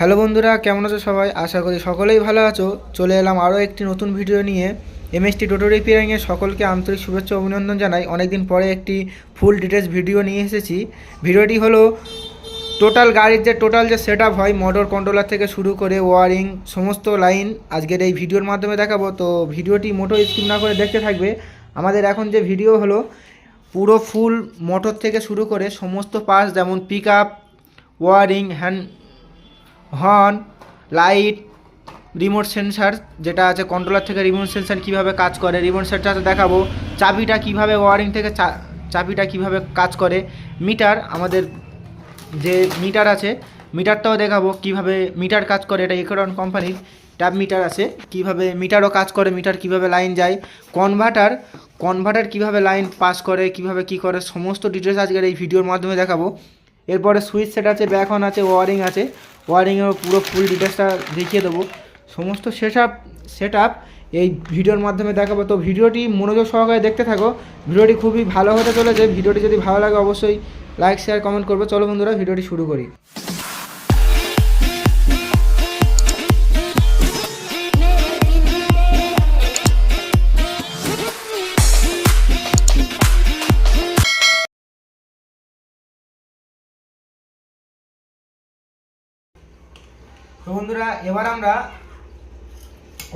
Hello বন্ধুরা, কেমন আছো সবাই? আশা করি সকলেই ভালো আছো। চলে এলাম আরও একটি নতুন ভিডিও নিয়ে। এমএসটি টোটো রিপেয়ারিংয়ে সকলকে আন্তরিক শুভেচ্ছা অভিনন্দন জানাই। অনেকদিন পরে একটি ফুল ডিটেলস ভিডিও নিয়ে এসেছি। ভিডিওটি হলো টোটাল গাড়ির যে টোটাল যে সেট হয় মোটর কন্ট্রোলার থেকে শুরু করে ওয়ারিং সমস্ত লাইন আজকের এই ভিডিওর মাধ্যমে দেখাবো। তো ভিডিওটি মোটো স্কিপ না করে দেখতে থাকবে। আমাদের এখন যে ভিডিও হলো, পুরো ফুল মোটর থেকে শুরু করে সমস্ত পার্টস যেমন pick up wiring hand horn, light, remote sensor যেটা আছে কন্ট্রোলার থেকে রিমোট সেন্সার কীভাবে কাজ করে, রিমোট সেন্সারটা দেখাবো। চাবিটা কীভাবে ওয়ারিং থেকে চাবিটা কীভাবে কাজ করে, মিটার, আমাদের যে মিটার আছে, মিটারটাও দেখাবো কীভাবে মিটার কাজ করে, এটা ইকরন কোম্পানির ট্যাব মিটার আছে, কীভাবে মিটারও কাজ করে, মিটার কীভাবে লাইন যায় কনভার্টার কনভার্টার কীভাবে লাইন পাস করে, কীভাবে কি করে, সমস্ত ডিটেলস আজকের এই ভিডিওর মাধ্যমে দেখাবো। এরপরে সুইচ সেট আছে ব্যাক অন আছে ওয়ারিং আছে ওয়ারিংয়ের পুরো ফুল ডিটেলসটা দেখিয়ে দেবো। সমস্ত সেট আপ সেট আপ এই ভিডিওর মাধ্যমে দেখাবো। তো ভিডিওটি মনোযোগ সহকারে দেখতে থাকো। ভিডিওটি খুবই ভালো হতে চলেছে। ভিডিওটি যদি ভালো লাগে অবশ্যই লাইক শেয়ার কমেন্ট করব। চলো বন্ধুরা, ভিডিওটি শুরু করি। তো বন্ধুরা, এবার আমরা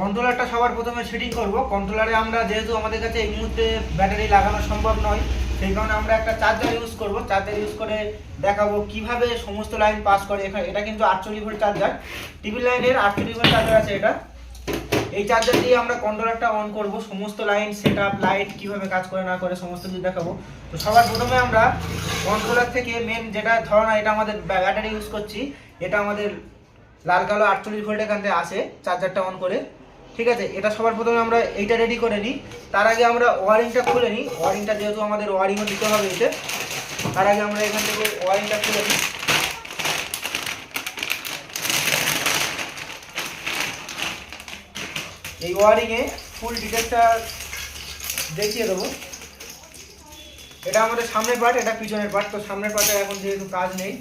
কন্ট্রোলারটা সবার প্রথমে সেটিং করব। কন্ট্রোলারে আমরা যেহেতু আমাদের কাছে এই মুহূর্তে ব্যাটারি লাগানো সম্ভব নয়, সেই কারণে আমরা একটা চার্জার ইউজ করব। চার্জার ইউজ করে দেখাবো কীভাবে সমস্ত লাইন পাস করে। এখানে এটা কিন্তু আটচল্লিশ ভোল্ট চার্জার টিভি লাইনের আটচল্লিশ ভোল্ট চার্জার আছে এটা। এই চার্জার দিয়ে আমরা কন্ট্রোলারটা অন করব। সমস্ত লাইন সেট লাইট কীভাবে কাজ করে, না করে, সমস্ত কিছু দেখাবো। তো সবার প্রথমে আমরা কন্ট্রোলার থেকে মেন যেটা ধরনা, এটা আমাদের ব্যাটারি ইউজ করছি। এটা আমাদের লাল কালো আটচল্লিশ ভোল্ট এখান থেকে আসে চার্জারটা অন করে। ঠিক আছে? এটা সবার প্রথমে আমরা এইটা রেডি করে নিই। তার আগে আমরা ওয়ারিংটা খুলে নিই। ওয়ারিংটা যেহেতু আমাদের ওয়ারিংও দিতে হবে এতে, তার আগে আমরা এখান থেকে ওয়ারিংটা খুলে নিই। এই ওয়ারিংয়ে ফুল ডিটেলসটা দেখিয়ে দেবো। এটা আমাদের সামনের পার্ট এটা পিছনের পার্ট তো সামনের পার্টে এখন যেহেতু কাজ নেই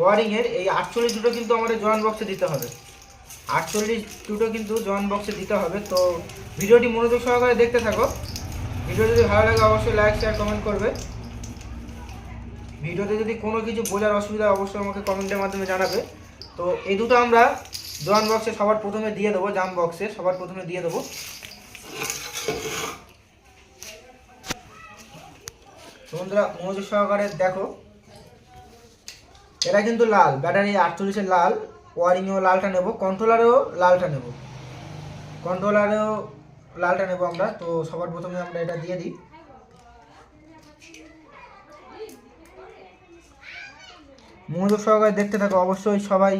ওয়ারিংয়ের এই আটচল্লিশ দুটো কিন্তু আমাদের জয়েন্ট বক্সে দিতে হবে। আটচল্লিশ দুটো কিন্তু জয়েন্ট বক্সে দিতে হবে। তো ভিডিওটি মনোযোগ সহকারে দেখতে থাকো। ভিডিও যদি ভালো লাগে অবশ্যই লাইক শেয়ার কমেন্ট করবে। ভিডিওতে যদি কোনো কিছু বোঝার অসুবিধা অবশ্যই আমাকে কমেন্টের মাধ্যমে জানাবে। তো এই দুটো আমরা জয়েন্ট বক্সে সবার প্রথমে দিয়ে দেবো জাম বক্সে সবার প্রথমে দিয়ে দেবো। বন্ধুরা, মনোযোগ সহকারে দেখো। এটা কিন্তু লাল, ব্যাটারি আটচল্লিশের লাল, ওয়ারিংয়েও লালটা নেব কন্ট্রোলারেও লালটা নেব। কন্ট্রোলারেও লালটা নেব আমরা, তো সবার প্রথমে আমরা এটা দিয়ে দিই। মনোযোগ সহকারে দেখতে থাকো, অবশ্যই সবাই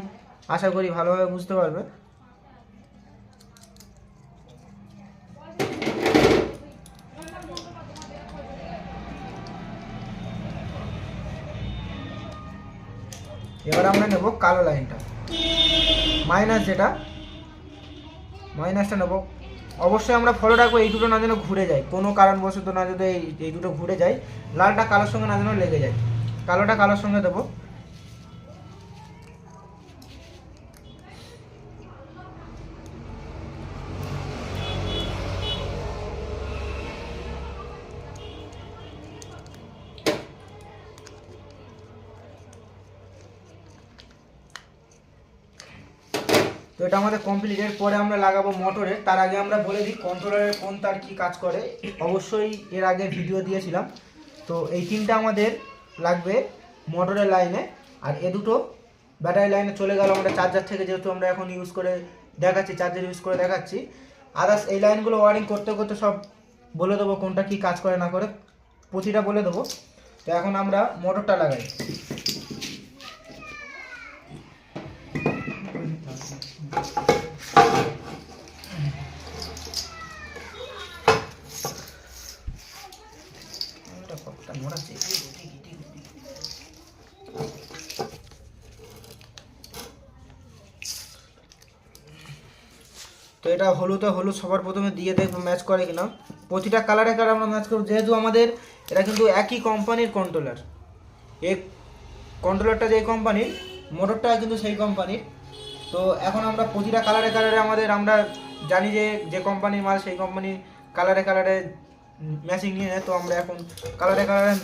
আশা করি ভালোভাবে বুঝতে পারবে। এবার আমরা নেব কালো লাইনটা। মাইনাস যেটা, মাইনাসটা নেব। অবশ্যই আমরা ফলো রাখব, এই দুটো না যেন ঘুরে যায়। কোনো কারণবশত না যদি এই দুটো ঘুরে যায়, লালটা কালোর সঙ্গে না যেন লেগে যায়। কালোটা কালোর সঙ্গে দেবো। তো এটা আমাদের কমপ্লিট এর পরে আমরা লাগাবো মোটরে তার আগে আমরা বলে দিই কন্ট্রোলারের কোন তার কি কাজ করে। অবশ্যই এর আগে ভিডিও দিয়েছিলাম। তো এই তিনটা আমাদের লাগবে মোটরের লাইনে আর এ দুটো ব্যাটারি লাইনে চলে গেল আমরা চার্জার থেকে, যেহেতু আমরা এখন ইউজ করে দেখাচ্ছি চার্জার ইউজ করে দেখাচ্ছি। আদার্স এই লাইনগুলো ওয়ারিং করতে করতে সব বলে দেবো কোনটা কি কাজ করে, না করে। প্রতিটা বলে দেবো। তো এখন আমরা মোটরটা লাগাই এটা কতটা নড়াচ্ছে তো এটা হলুদে হলুদ সবার প্রথমে দিয়ে দেখব ম্যাচ করে কিনা। প্রতিটা কালারে কালার আমরা ম্যাচ করব। যেহেতু আমাদের এটা কিন্তু একই কোম্পানির কন্ট্রোলার এই কন্ট্রোলারটা যে কোম্পানির মোটরটা কিন্তু সেই কোম্পানির তো এখন আমরা প্রতিটা কালারে কালারে আমাদের আমরা জানি যে যে কোম্পানির মাল সেই কোম্পানির কালারে কালারে ম্যাচিং নিয়ে নেয়। তো আমরা এখন কালারে কালারে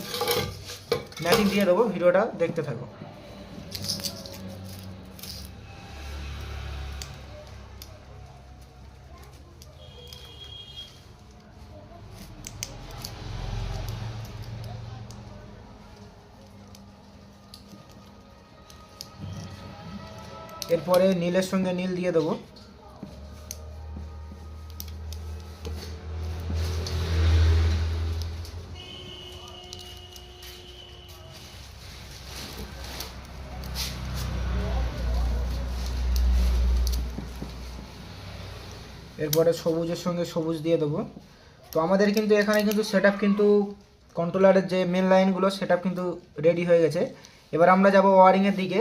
ম্যাচিং দিয়ে দেবো। ভিডিওটা দেখতে থাকো। এরপরে নীলের সঙ্গে নীল দিয়ে দেবো। এরপরে সবুজের সঙ্গে সবুজ দিয়ে দেবো। তো আমাদের কিন্তু এখানে কিন্তু সেট কিন্তু কন্ট্রোলারের যে মেন লাইনগুলো সেট কিন্তু রেডি হয়ে গেছে। এবার আমরা যাব ওয়ারিংয়ের দিকে।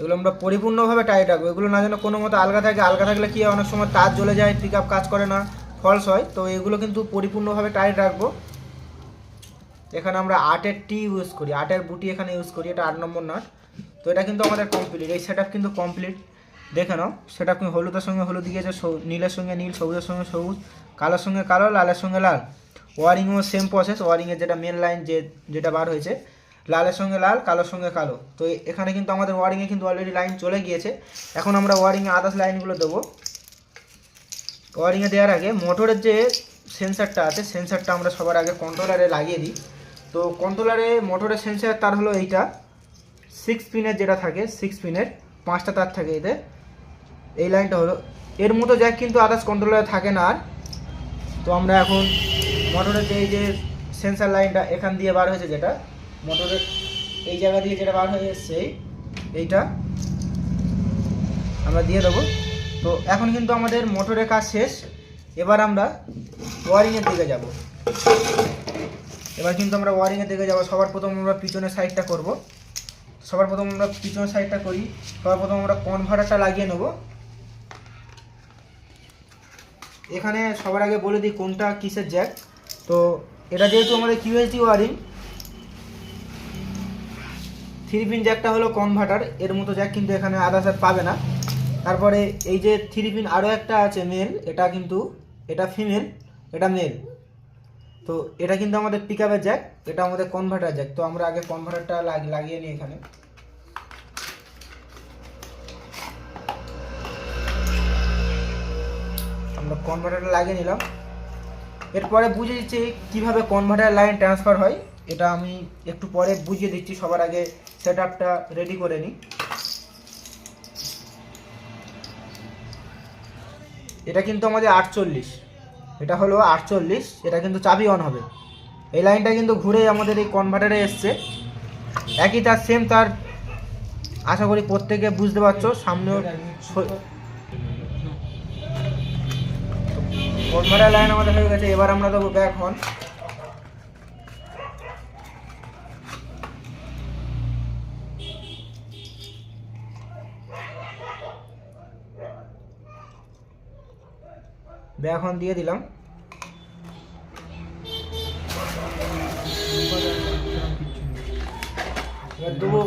এগুলো আমরা পরিপূর্ণভাবে টাইট রাখব। এগুলো না যেন কোনো মতো আলগা থাকে। আলগা থাকলে কি অনেক সময় তার জ্বলে যায় পিক আপ কাজ করে না ফলস হয়। তো এগুলো কিন্তু পরিপূর্ণভাবে টাইট রাখব। এখানে আমরা আটের টি ইউজ করি। আটের বুটি এখানে ইউজ করি। এটা আট নম্বর নাট। তো এটা কিন্তু আমাদের কমপ্লিট এই সেট কিন্তু কমপ্লিট দেখে নাও। সেটা কিন্তু হলুদের সঙ্গে হলুদ দিয়েছে নীলের সঙ্গে নীল, সবুজের সঙ্গে সবুজ, কালোর সঙ্গে কালো, লালের সঙ্গে লাল। ওয়ারিংও সেম প্রসেস ওয়ারিংয়ের যেটা মেন লাইন যে, যেটা বার হয়েছে। লালের সঙ্গে লাল, কালোর সঙ্গে কালো। তো এখানে কিন্তু আমাদের ওয়ারিংয়ে কিন্তু অলরেডি লাইন চলে গিয়েছে। এখন আমরা ওয়ারিংয়ে আদার্স লাইনগুলো দেবো। ওয়ারিংয়ে দেওয়ার আগে মোটরের যে সেন্সারটা আছে সেন্সারটা আমরা সবার আগে কন্ট্রোলারে লাগিয়ে দিই। তো কন্ট্রোলারে মোটরের সেন্সার তার হলো এইটা। সিক্স পিনের যেটা থাকে সিক্স পিনের পাঁচটা তার থাকে এতে এই লাইনটা হলো এর মতো জ্যাক কিন্তু আদার্স কন্ট্রোলারে থাকে না আর। তো আমরা এখন মোটরের যে এই যে সেন্সার লাইনটা এখান দিয়ে বার হয়েছে যেটা মোটরের এই জায়গা দিয়ে যেটা বার হয়ে এসছে, এইটা আমরা দিয়ে দেবো। তো এখন কিন্তু আমাদের মোটরের কাজ শেষ। এবার আমরা ওয়ারিংয়ের দিকে যাব। এবার কিন্তু আমরা ওয়ারিংয়ের দিকে যাব। সবার প্রথম আমরা পিছনের সাইডটা করব। সবার প্রথম আমরা পিছনের সাইডটা করি। সবার প্রথম আমরা কনভার্টারটা লাগিয়ে নেব। এখানে সবার আগে বলে দিই কোনটা কিসের জ্যাক তো এটা যেহেতু আমাদের কিউএসডি ওয়ারিং থ্রি পিন জ্যাকটা হলো কনভার্টার এর মতো জ্যাক কিন্তু এখানে আদার্স আর পাবে না। তারপরে এই যে থ্রি পিন আরও একটা আছে মেল এটা কিন্তু, এটা ফিমেল এটা মেল তো এটা কিন্তু আমাদের পিক আপের জ্যাক, এটা আমাদের কনভার্টার জ্যাক। তো আমরা আগে কনভার্টারটা লাগিয়ে নিই এখানে। আমরা কনভার্টারটা লাগিয়ে নিলাম। এরপরে বুঝে দিচ্ছি কীভাবে কনভার্টার লাইন ট্রান্সফার হয়, এটা আমি একটু পরে বুঝিয়ে দিচ্ছি, সবার আগে সেট আপটা রেডি করে নিই। এটা কিন্তু আমাদের আটচল্লিশ। এটা হলো আটচল্লিশ এটা কিন্তু চাবি অন হবে। এই লাইনটা কিন্তু ঘুরে আমাদের এই কনভার্টারে এসছে। একই তার সেম তার আশা করি প্রত্যেকে বুঝতে পারছ সামনেও কনভার্টার লাইন আমাদের হয়ে গেছে এবার আমরা দেবো ব্যাক হন হন দিয়ে দিলাম। এবার দেবো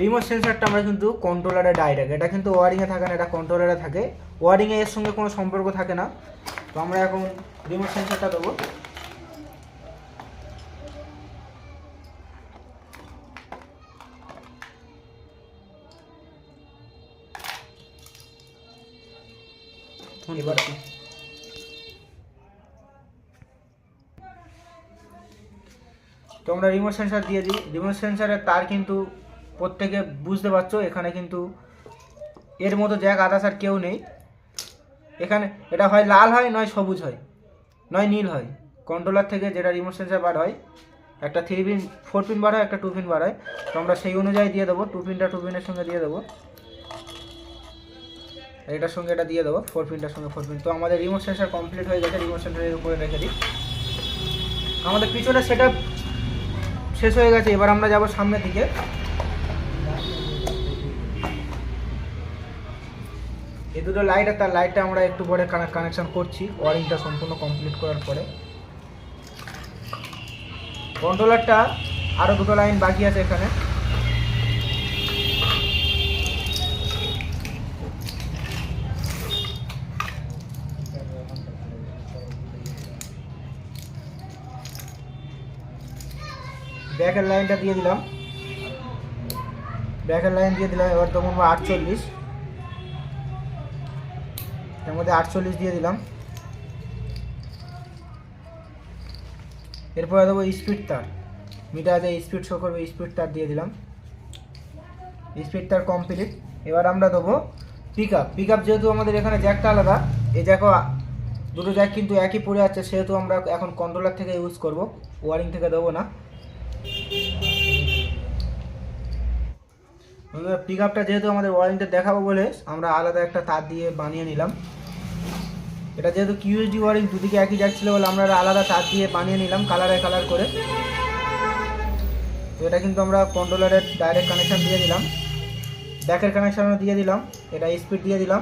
রিমোট সেন্সারটা আমরা কিন্তু কন্ট্রোলারে ডাইরেক্ট এটা কিন্তু ওয়ারিংয়ে থাকে না, এটা কন্ট্রোলারে থাকে। ওয়ারিংয়ে এর সঙ্গে কোনো সম্পর্ক থাকে না। তো আমরা এখন রিমোট সেন্সারটা দেবো। এবার তো আমরা রিমোট সেন্সার দিয়ে দিই। রিমোট সেন্সারের তার কিন্তু প্রত্যেকে বুঝতে পারছ, এখানে কিন্তু এর মতো জ্যাক আদার্স আর কেউ নেই। এখানে এটা হয় লাল হয়, নয় সবুজ হয়, নয় নীল হয়। কন্ট্রোলার থেকে যেটা রিমোট সেন্সার বার হয়, একটা থ্রি পিন ফোর পিন বার হয়, একটা টু পিন বার হয়। তো আমরা সেই অনুযায়ী দিয়ে দেবো টু পিনটা টু পিনের সঙ্গে দিয়ে দেবো। এটার সঙ্গে এটা দিয়ে দেবো ফোর পিনটার সঙ্গে ফোর পিন তো আমাদের রিমোট সেন্সার কমপ্লিট হয়ে গেছে রিমোট সেন্সারের উপরে রেখে দিই। আমাদের পিছনে সেটা শেষ হয়ে গেছে, এবার আমরা যাব সামনের দিকে। এই দুটো লাইট আর তার লাইটটা আমরা একটু পরে কানেকশান করছি, ওয়ারিংটা সম্পূর্ণ কমপ্লিট করার পরে। কন্ট্রোলারটা আরও দুটো লাইন বাকি আছে এখানে। ব্যাকের লাইনটা দিয়ে দিলাম। ব্যাকের লাইন দিয়ে দিলাম, এবার তখন আটচল্লিশ। তার মধ্যে আটচল্লিশ দিয়ে দিলাম। এরপরে দেবো স্পিড তার। মিটার যে স্পিড শো করবে স্পিড তার দিয়ে দিলাম। স্পিড তার কমপ্লিট এবার আমরা দেবো পিক আপ পিক আপ যেহেতু আমাদের এখানে জ্যাকটা আলাদা, এই জ্যাকও দুটো জ্যাক কিন্তু একই পড়ে আছে, সেহেতু আমরা এখন কন্ট্রোলার থেকে ইউজ করব। ওয়ারিং থেকে দেবো না। পিক আপটা যেহেতু আমাদের ওয়ারিংটা দেখাবো বলে আমরা আলাদা একটা তার দিয়ে বানিয়ে নিলাম। এটা যেহেতু কিউএসডি ওয়ারিং দুদিকে একই যাচ্ছিল বলে আমরা আলাদা তার দিয়ে বানিয়ে নিলাম কালারে কালার করে। তো এটা কিন্তু আমরা কন্ট্রোলারের ডাইরেক্ট কানেকশান দিয়ে দিলাম। ব্যাকের কানেকশানও দিয়ে দিলাম। এটা স্পিড দিয়ে দিলাম।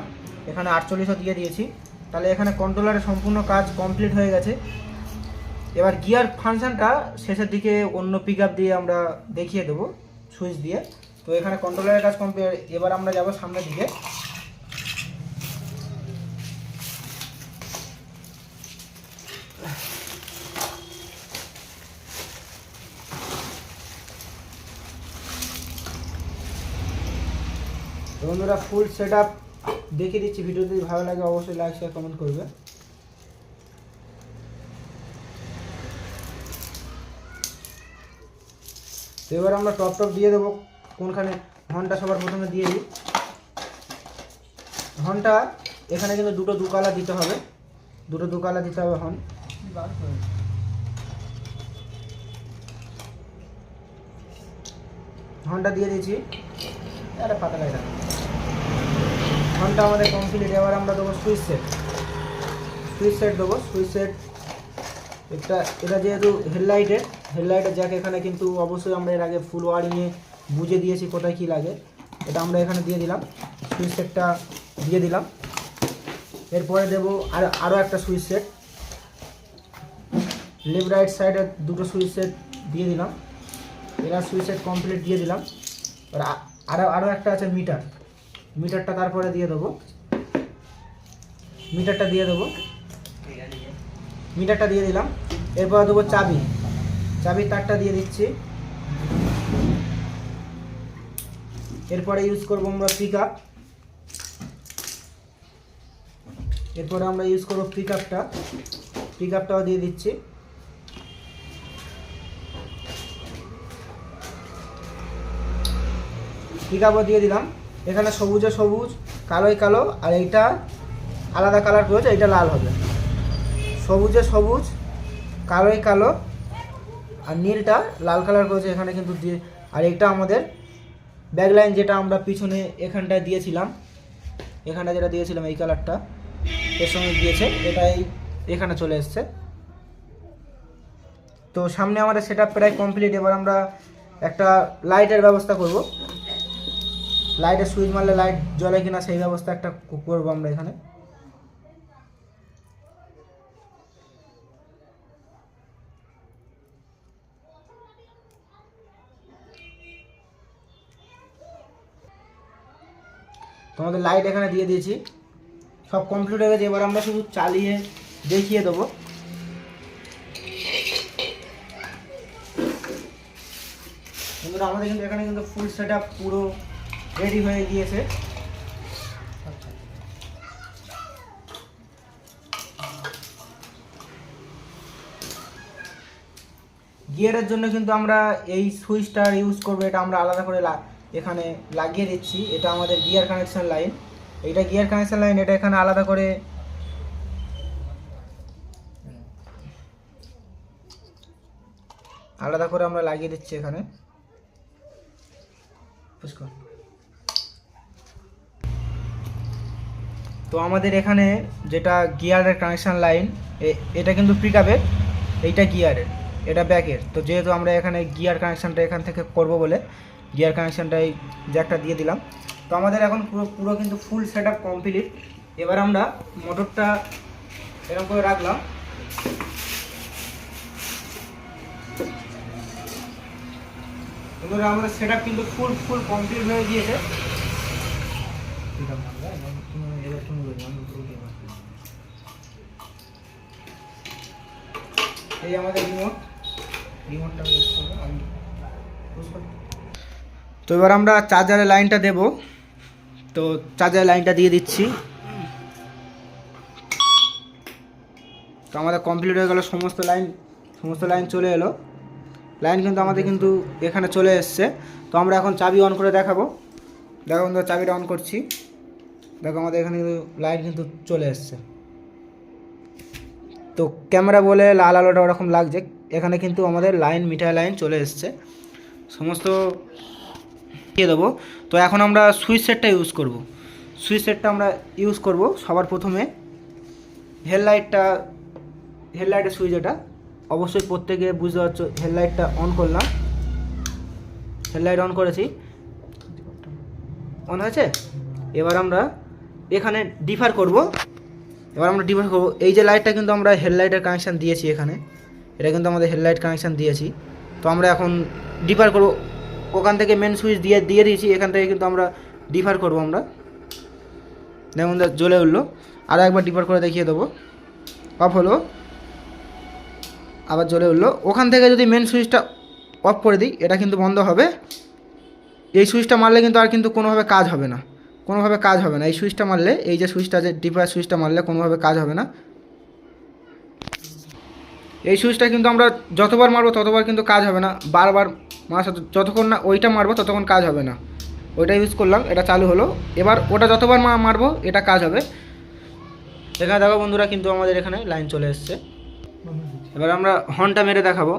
এখানে আটচল্লিশও দিয়ে দিয়েছি। তাহলে এখানে কন্ট্রোলারের সম্পূর্ণ কাজ কমপ্লিট হয়ে গেছে। এবার গিয়ার ফাংশানটা শেষের দিকে অন্য পিক দিয়ে আমরা দেখিয়ে দেবো সুইচ দিয়ে। তো এখানে কন্ট্রোলারের কাজ কমপ্লিট এবার আমরা যাব সামনের দিকে। বন্ধুরা ফুল সেট আপ দেখিয়ে দিচ্ছি। ভিডিও যদি ভালো লাগে, অবশ্যই লাইক শেয়ার কমেন্ট করবে। তো এবার আমরা টপ টপ দিয়ে দেবো। কোনখানে হর্নটা সবার প্রথমে দিয়ে দিই। হর্নটা এখানে কিন্তু দুটো দু কালা দিতে হবে। দুটো দু কালা দিতে হবে হর্ন হর্নটা দিয়ে দিয়েছি একটা পাতা লাগে ঘণ্টা আমাদের কমপ্লিট এবার আমরা দেবো সুইচ সেট সুইচ সেট দেবো। সুইচ সেট এটা এটা যেহেতু হেডলাইটের হেডলাইটের জ্যাক এখানে কিন্তু অবশ্যই আমরা এর আগে ফুল ওয়ারিংয়ে বুঝে দিয়েছি কোথায় কী লাগে। এটা আমরা এখানে দিয়ে দিলাম। সুইচ সেটটা দিয়ে দিলাম। এরপরে দেবো আর আরও একটা সুইচ সেট। লেফট রাইট সাইডে দুটো সুইচ সেট দিয়ে দিলাম। এরা সুইচ সেট কমপ্লিট দিয়ে দিলাম। আরও আরও একটা আছে মিটার। মিটারটা তারপরে দিয়ে দেবো। মিটারটা দিয়ে দেবো। মিটারটা দিয়ে দিলাম। এরপরে দেবো চাবি। চাবির তারটা দিয়ে দিচ্ছি। এরপরে ইউজ করব আমরা পিক আপ এরপরে আমরা ইউজ করব পিক আপটা পিক আপটাও দিয়ে দিচ্ছি। পিক আপও দিয়ে দিলাম। এখানে সবুজে সবুজ কালোই কালো, আর এইটা আলাদা কালার করেছে, এইটা লাল হবে। সবুজে সবুজ কালোই কালো, আর নীলটা লাল কালার করেছে, এখানে কিন্তু দিয়ে আর এইটা আমাদের ব্যাকলাইন যেটা আমরা পিছনে এখানটায় দিয়েছিলাম এখানটা যেটা দিয়েছিলাম এই কালারটা এর সঙ্গে দিয়েছে, এটাই এখানে চলে এসছে। তো সামনে আমাদের সেটা প্রায় কমপ্লিট এবার আমরা একটা লাইটের ব্যবস্থা করব। লাইটের সুইচ মারলে লাইট জ্বলে কিনা সেই ব্যবস্থা একটা করব আমরা এখানে। তোমাদের লাইট এখানে দিয়ে দিয়েছি। সব কমপ্লিট হয়ে গেছে, এবার আমরা শুধু চালিয়ে দেখিয়ে দেবো। বন্ধুরা, আমাদের কিন্তু এখানে কিন্তু ফুল সেট পুরো রেডি হয়ে গিয়েছে। গিয়ারের জন্য কিন্তু আমরা এই সুইচটা ইউজ করব, এটা আমরা আলাদা করে এখানে লাগিয়ে দিচ্ছি। এটা আমাদের গিয়ার কানেকশান লাইন এটা গিয়ার কানেকশান লাইন এটা এখানে আলাদা করে আলাদা করে আমরা লাগিয়ে দিচ্ছি এখানে। তো আমাদের এখানে যেটা গিয়ারের কানেকশান লাইন এটা কিন্তু পিক আপের এইটা গিয়ারের এটা ব্যাকের তো যেহেতু আমরা এখানে গিয়ার কানেকশানটা এখান থেকে করব বলে গিয়ার কানেকশনটা এই জ্যাকটা দিয়ে দিলাম। তো আমাদের এখন পুরো পুরো কিন্তু ফুল সেট আপ কমপ্লিট এবার আমরা মোটরটা এরকম করে রাখলাম। আমাদের সেট কিন্তু ফুল ফুল কমপ্লিট হয়ে গিয়েছে। এই আমাদের রিমোট রিমোটটা আমি। তো এবার আমরা চার্জারের লাইনটা দেব। তো চার্জারের লাইনটা দিয়ে দিচ্ছি। তো আমাদের কমপ্লিট হয়ে গেল, সমস্ত লাইন সমস্ত লাইন চলে এলো। লাইন কিন্তু আমাদের কিন্তু এখানে চলে এসছে। তো আমরা এখন চাবি অন করে দেখাবো। দেখো বন্ধুরা, চাবিটা অন করছি। দেখো আমাদের এখানে কিন্তু লাইন কিন্তু চলে এসছে। তো ক্যামেরা বলে লাল আলোটা ওরকম লাগছে। এখানে কিন্তু আমাদের লাইন মিটার লাইন চলে এসছে। সমস্ত দিয়ে দেবো। তো এখন আমরা সুইচ সেটটা ইউজ করব। সুইচ সেটটা আমরা ইউজ করব সবার প্রথমে। হেডলাইটটা, হেডলাইটের সুইচ এটা। অবশ্যই প্রত্যেকে বুঝতে পারছ, হেডলাইটটা অন করলাম। হেডলাইট অন করেছি। অন হয়েছে? এবার আমরা এখানে ডিফার করব। এবার আমরা ডিফার করব। এই যে লাইটটা কিন্তু আমরা হেডলাইটের কানেকশান দিয়েছি এখানে। এটা কিন্তু আমাদের হেডলাইট কানেকশান দিয়েছি। তো আমরা এখন ডিফার করব। ওখান থেকে মেন সুইচ দিয়ে দিয়ে দিয়েছি, এখান থেকে কিন্তু আমরা ডিফার করব আমরা। দা, জ্বলে উঠল। আরও একবার ডিফার করে দেখিয়ে দেবো। অফ হলো। আবার জ্বলে উঠল। ওখান থেকে যদি মেন সুইচটা অফ করে দিই, এটা কিন্তু বন্ধ হবে। এই সুইচটা মারলে কিন্তু আর কিন্তু কোনোভাবে কাজ হবে না। কোনোভাবে কাজ হবে না। এই সুইচটা মারলে, এই যে সুইচটা যে ডিফার সুইচটা মারলে কোনোভাবে কাজ হবে না। এই সুইচটা কিন্তু আমরা যতবার মারবো ততবার কিন্তু কাজ হবে না। বারবার মারা যতক্ষণ না ওইটা মারবো ততক্ষণ কাজ হবে না। ওইটা ইউজ করলাম, এটা চালু হলো। এবার ওটা যতবার মারবো এটা কাজ হবে। এখানে দেখো বন্ধুরা কিন্তু আমাদের এখানে লাইন চলে এসছে। এবার আমরা হর্নটা মেরে দেখাবো।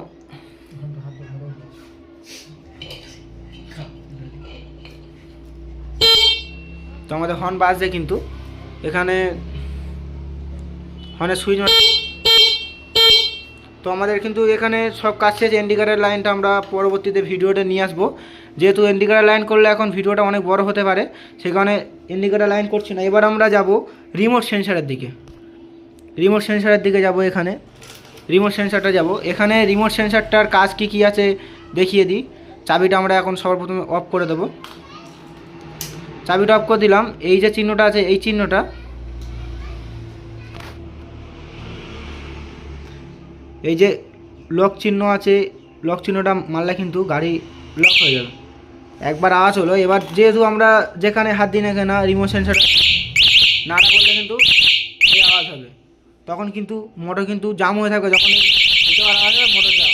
তো আমাদের হর্ন বাজছে কিন্তু। এখানে হর্নের সুইচ তো আমাদের কিন্তু এখানে সব কাজ শেষ ইন্ডিকেটার লাইনটা আমরা পরবর্তীতে ভিডিওটা নিয়ে আসব। যেহেতু ইন্ডিকেটার লাইন করলে এখন ভিডিওটা অনেক বড় হতে পারে, সে কারণে ইন্ডিকেটার লাইন করছি না। এবার আমরা যাব রিমোট সেন্সারের দিকে। রিমোট সেন্সারের দিকে যাব এখানে। রিমোট সেন্সারটা যাব। এখানে রিমোট সেন্সারটার কাজ কি কি আছে দেখিয়ে দিই। চাবিটা আমরা এখন সবার প্রথমে অফ করে দেবো। চাবিটা অফ করে দিলাম। এই যে চিহ্নটা আছে, এই চিহ্নটা এই যে লক চিহ্ন আছে লক চিহ্নটা মারলে কিন্তু গাড়ি লক হয়ে যাবে। একবার আওয়াজ হলো, এবার যেহেতু আমরা যেখানে হাত দিই না কেন রিমোট সেন্সার নাড়া করলে কিন্তু এই আওয়াজ হবে। তখন কিন্তু মোটর কিন্তু জাম হয়ে থাকবে, যখন আওয়াজ হবে মোটর জাম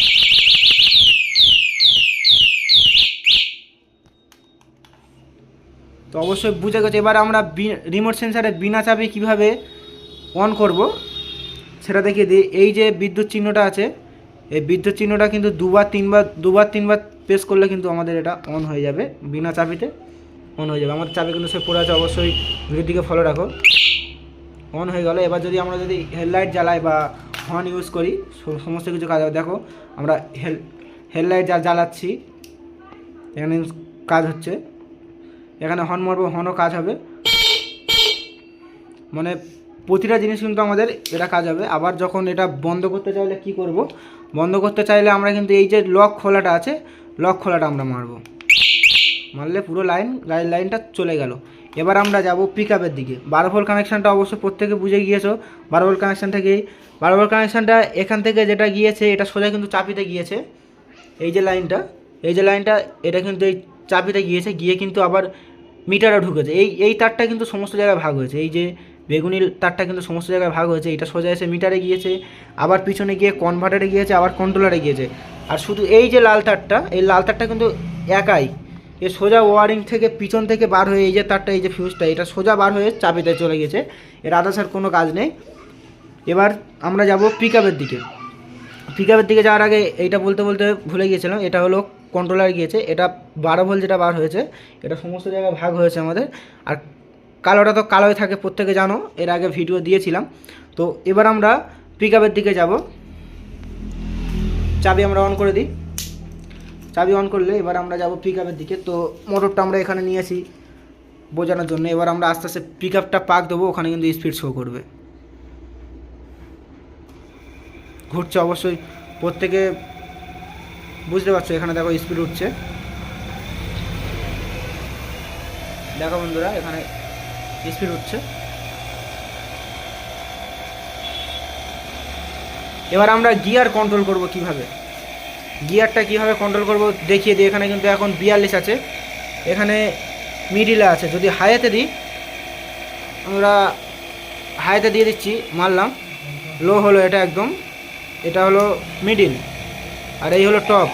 তো অবশ্যই বুঝে গেছে, এবার আমরা রিমোট সেন্সারে বিনা চাপে কীভাবে অন করব? সেটা দেখিয়ে দিই। এই যে বিদ্যুৎ চিহ্নটা আছে, এই বিদ্যুৎ চিহ্নটা কিন্তু দুবার, তিনবার দুবার, তিনবার প্রেস করলে কিন্তু আমাদের এটা অন হয়ে যাবে, বিনা চাবিতে অন হয়ে যাবে। আমাদের চাবি কিন্তু সে পড়ে আছে, অবশ্যই ভিডিওর দিকে ফলো রাখো। অন হয়ে গেল এবার যদি আমরা যদি হেডলাইট জ্বালাই বা হর্ন ইউজ করি সমস্ত কিছু কাজ হবে। দেখো, আমরা হেল হেডলাইট যা জ্বালাচ্ছি, এখানে কাজ হচ্ছে। এখানে হর্ন মারবো হর্নও কাজ হবে। মানে প্রতিটা জিনিস কিন্তু আমাদের এটা কাজ হবে। আবার যখন এটা বন্ধ করতে চাইলে কি করব? বন্ধ করতে চাইলে আমরা কিন্তু এই যে লক খোলাটা আছে লক খোলাটা আমরা মারবো। মারলে পুরো লাইন গাড়ির লাইনটা চলে গেল। এবার আমরা যাব পিক আপের দিকে। বারো ভোল্ট কানেকশানটা অবশ্য প্রত্যেকে বুঝে গিয়েছো। বারো ভোল্ট কানেকশান থেকেই বারো ভোল্ট কানেকশানটা এখান থেকে যেটা গিয়েছে, এটা সোজা কিন্তু চাপিতে গিয়েছে। এই যে লাইনটা এই যে লাইনটা এটা কিন্তু এই চাপিতে গিয়েছে। গিয়ে কিন্তু আবার মিটারে ঢুকেছে। এই এই তারটা কিন্তু সমস্ত জায়গায় ভাগ হয়েছে। এই যে বেগুনি তারটা কিন্তু সমস্ত জায়গায় ভাগ হয়েছে। এটা সোজা এসে মিটারে গিয়েছে, আবার পিছনে গিয়ে কনভার্টারে গিয়েছে, আবার কন্ট্রোলারে গিয়েছে। আর শুধু এই যে লাল তারটা, এই লাল তারটা কিন্তু একাই। এ সোজা ওয়ারিং থেকে পিছন থেকে বার হয়ে এই যে তারটা, এই যে ফিউজটা এটা সোজা বার হয়ে চাবিতে চলে গেছে। এর আদার্স আর কোনো কাজ নেই। এবার আমরা যাব পিক দিকে। পিক দিকে যাওয়ার আগে এইটা বলতে বলতে ভুলে গিয়েছিলাম, এটা হলো কন্ট্রোলার গিয়েছে। এটা বারো ভোল্ট যেটা বার হয়েছে, এটা সমস্ত জায়গায় ভাগ হয়েছে আমাদের। আর কালোটা তো কালোই থাকে প্রত্যেকে জানো, এর আগে ভিডিও দিয়েছিলাম। তো এবার আমরা পিক দিকে যাব। চাবি আমরা অন করে দিই। চাবি অন করলে এবার আমরা যাব পিক দিকে। তো মোটরটা আমরা এখানে নিয়েছি বোঝানোর জন্য। এবার আমরা আস্তে আস্তে পিক আপটা পাক দেবো, ওখানে কিন্তু স্পিড শো করবে। ঘুরছে অবশ্যই। প্রত্যেকে বুঝতে পারছ, এখানে দেখো স্পিড উঠছে। দেখো বন্ধুরা, এখানে স্পিড উঠছে। এবার আমরা গিয়ার কন্ট্রোল করব কীভাবে? গিয়ারটা কীভাবে কন্ট্রোল করব দেখিয়ে দিই। এখানে কিন্তু এখন বিয়াল্লিশ আছে। এখানে মিডিলে আছে। যদি হাইতে দিই, আমরা হাইতে দিয়ে দিচ্ছি, মারলাম। লো হলো এটা একদম। এটা হলো মিডিল আর এই হলো টপ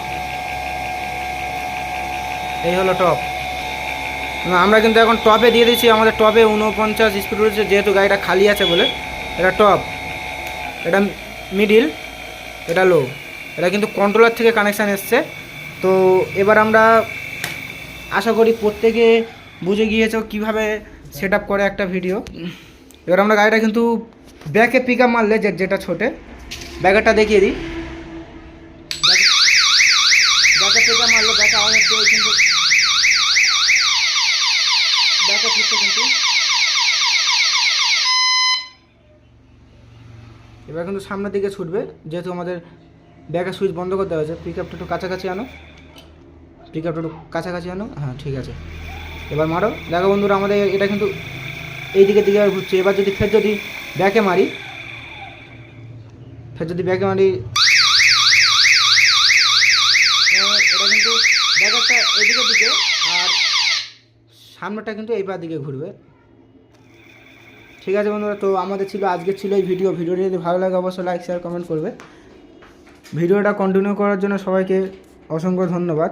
এই হলো টপ আমরা কিন্তু এখন টপে দিয়ে দিচ্ছি আমাদের টপে উনপঞ্চাশ স্পিড রয়েছে, যেহেতু গাড়িটা খালি আছে বলে, এটা টপ এটা মিডিল এটা লো এটা কিন্তু কন্ট্রোলার থেকে কানেকশান এসছে। তো এবার আমরা আশা করি প্রত্যেকে বুঝে গিয়েছো কীভাবে সেট করে একটা ভিডিও এবার আমরা গাড়িটা কিন্তু ব্যাকে পিক আপ মারলে যেটা ছোটে ব্যাকেরটা দেখিয়ে দিই ব্যাকে পিক আপ মারলে ব্যাকে আওয়াজ হচ্ছে ওই কিন্তু ব্যাকে ফিরছে কিন্তু এবার কিন্তু সামনের দিকে ছুটবে, যেহেতু আমাদের ব্যাকের সুইচ বন্ধ করতে হয়েছে। পিক আপটা একটু কাছাকাছি আনো। পিক আপটা একটু কাছাকাছি আনো। হ্যাঁ ঠিক আছে। এবার মারো। দেখো বন্ধুরা, আমাদের এটা কিন্তু এই দিকে এবার ঘুরছে। এবার যদি ফের যদি ব্যাকে মারি, ফের যদি ব্যাকে মারি এটা কিন্তু ব্যাকেরটা এদিকের দিকে, আর সামনেটা কিন্তু এই দিকে ঘুরবে। ঠিক আছে বন্ধুরা, তো আমাদের ছিল, আজকে ছিল এই ভিডিও ভিডিওটি যদি ভালো লাগে, অবশ্যই লাইক শেয়ার কমেন্ট করবে। ভিডিওটা কন্টিনিউ করার জন্য সবাইকে অসংখ্য ধন্যবাদ।